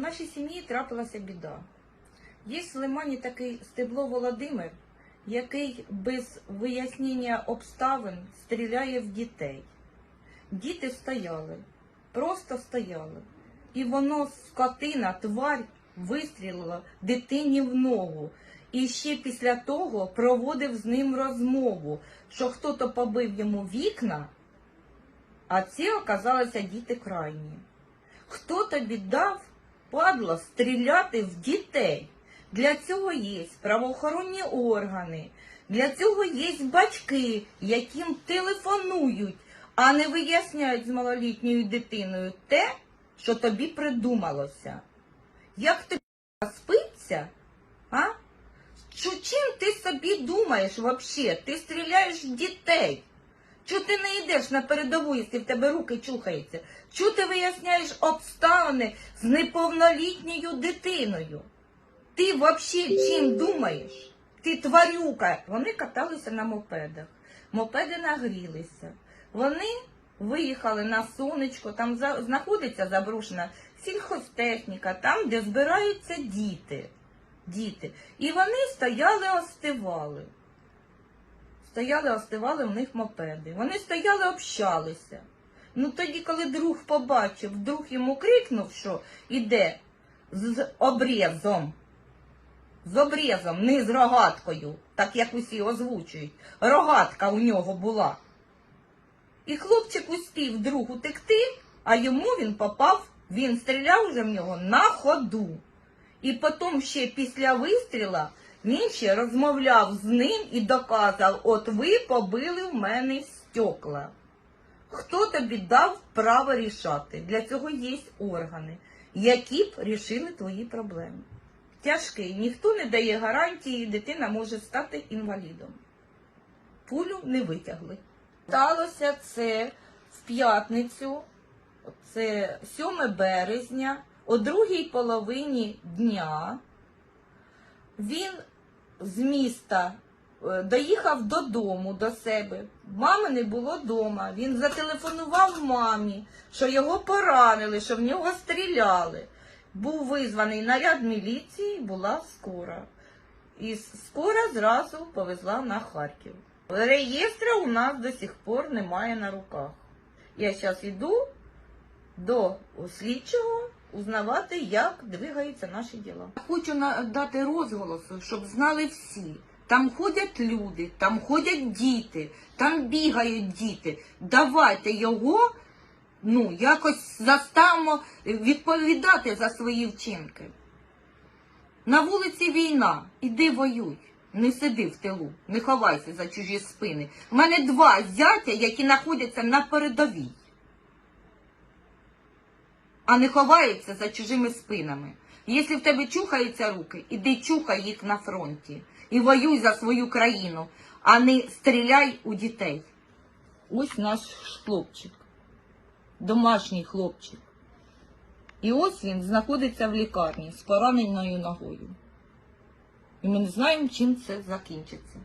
нашій сім'ї трапилася біда. Є в Лимані такий Стебло Володимир, який без вияснення обставин стріляє в дітей. Діти стояли, просто стояли. І воно, скотина, тварь, вистрілила дитині в ногу. І ще після того проводив з ним розмову, що хто-то побив йому вікна, а ці оказалися діти крайні. Хто тобі дав, падло, стріляти в дітей? Для цього є правоохоронні органи, для цього є батьки, яким телефонують, а не виясняють з малолітньою дитиною те, що тобі придумалося. Як тобі спиться? А? Чим ти собі думаєш взагалі? Ти стріляєш в дітей. Чого ти не йдеш на передову, якщо в тебе руки чухаються? Чого ти виясняєш обставини з неповнолітньою дитиною? Ти взагалі чим думаєш? Ти тварюка. Вони каталися на мопедах. Мопеди нагрілися. Вони виїхали на сонечко, там знаходиться заброшена сільхозтехніка, там, де збираються діти. Діти. І вони стояли, остивали. Стояли, остивали в них мопеди. Вони стояли, общалися. Ну тоді, коли друг побачив, друг йому крикнув, що іде з обрізом. З обрізом, не з рогаткою, так як усі озвучують. Рогатка у нього була. І хлопчик успів друг утекти, а йому він попав, він стріляв вже в нього на ходу. І потім ще після вистріла він ще розмовляв з ним і доказав, от ви побили в мене стекла. Хто тобі дав право рішати? Для цього є органи, які б рішили твої проблеми. Тяжкий, ніхто не дає гарантії, дитина може стати інвалідом. Пулю не витягли. Сталося це в п'ятницю, це 7 березня, о другій половині дня. Він з міста е, доїхав додому до себе. Мами не було вдома. Він зателефонував мамі, що його поранили, що в нього стріляли. Був визваний наряд міліції, була скора. І скора зразу повезла на Харків. Реєстра у нас до сих пор немає на руках. Я зараз йду до слідчого узнавати, як двигаються наші діла. Хочу дати розголосу, щоб знали всі. Там ходять люди, там ходять діти, там бігають діти. Давайте його ну, якось заставимо відповідати за свої вчинки. На вулиці війна, іди воюй. Не сиди в тилу, не ховайся за чужі спини. У мене два зятя, які знаходяться на передовій, а не ховаються за чужими спинами. Якщо в тебе чухаються руки, іди чухай їх на фронті і воюй за свою країну, а не стріляй у дітей. Ось наш хлопчик, домашній хлопчик. І ось він знаходиться в лікарні з пораненою ногою. І ми не знаємо, чим це закінчиться.